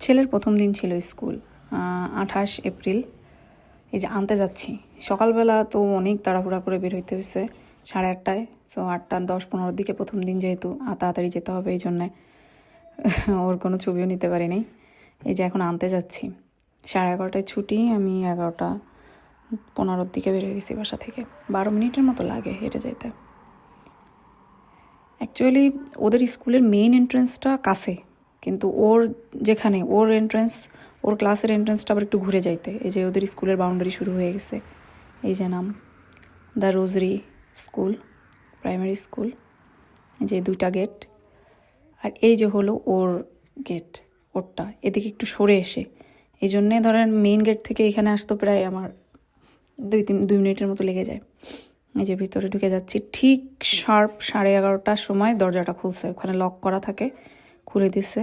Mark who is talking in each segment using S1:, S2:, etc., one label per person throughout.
S1: ছেলের প্রথম দিন ছিল স্কুল আঠাশ এপ্রিল। এই যে আনতে যাচ্ছি। সকালবেলা তো অনেক তাড়াহুড়া করে বের হইতে হয়েছে সাড়ে আটটায়। সো আটটা, দশ, পনেরোর দিকে প্রথম দিন যেহেতু তাড়াতাড়ি যেতে হবে এই জন্যে ওর কোনো ছবিও নিতে পারিনি এই যে এখন আনতে যাচ্ছি। সাড়ে এগারোটায় ছুটি, আমি এগারোটা, পনেরোর দিকে বের হয়ে গেছি বাসা থেকে। বারো মিনিটের মতো লাগে হেঁটে যেতে অ্যাকচুয়ালি ওদের স্কুলের মেইন এন্ট্রেন্সটা কাছে। কিন্তু ওর যেখানে, ওর এন্ট্রেন্স ওর ক্লাসের এন্ট্রেন্সটা আবার একটু ঘুরে যাইতে। এই যে ওদের স্কুলের বাউন্ডারি শুরু হয়ে গেছে। এই যে নাম, the Rosary school primary school. এই যে দুইটা গেট আর এই যে হলো ওর গেট ওরটা। এদিকে একটু সরে এসে। এই জন্যে ধরেন মেইন গেট থেকে এখানে আসতো প্রায় আমার দুই তিন, দুই মিনিটের মতো লেগে যায়। এই যে ভিতরে ঢুকে যাচ্ছি। ঠিক শার্প সাড়ে এগারোটার সময় দরজাটা খুলছে। ওখানে লক করা থাকে, খুলে দিছে।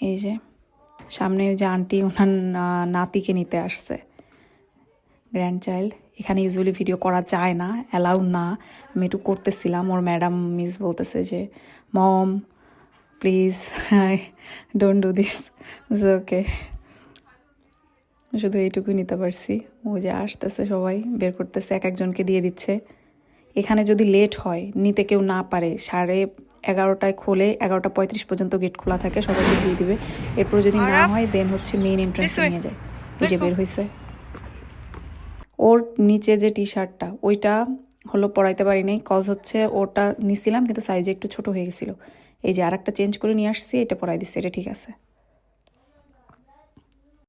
S1: এই যে, সামনে ওই যে আন্টি ওনার নাতিকে নিতে আসছে। গ্র্যান্ড চাইল্ড এখানে ইউজুয়ালি ভিডিও করা যায় না অ্যালাউ না। আমি একটু করতেছিলাম, ওর ম্যাডাম মিস বলতেছে যে mom please don't do this okay শুধু এইটুকুই নিতে পারছি। ও যে আসতেছে সবাই, বের করতেছে, এক একজনকে দিয়ে দিচ্ছে। এখানে যদি লেট হয়, নিতে কেউ না পারে, সাড়ে এগারোটায় খোলে এগারোটা পঁয়ত্রিশ পর্যন্ত গেট খোলা থাকে সবাইকে দিয়ে দিবে। এরপর যদি না হয় দেন হচ্ছে মেইন এন্ট্রেন্স নিয়ে যায় এই যে বের হয়েছে ওর নিচে যে টি শার্টটা ওইটা হলো পরাইতে পারি পারিনি কজ হচ্ছে ওটা নিছিলাম কিন্তু সাইজে একটু ছোট হয়ে গেছিল। এই যে আর একটা চেঞ্জ করে নিয়ে আসছি এটা পরাই দিচ্ছে এটা ঠিক আছে।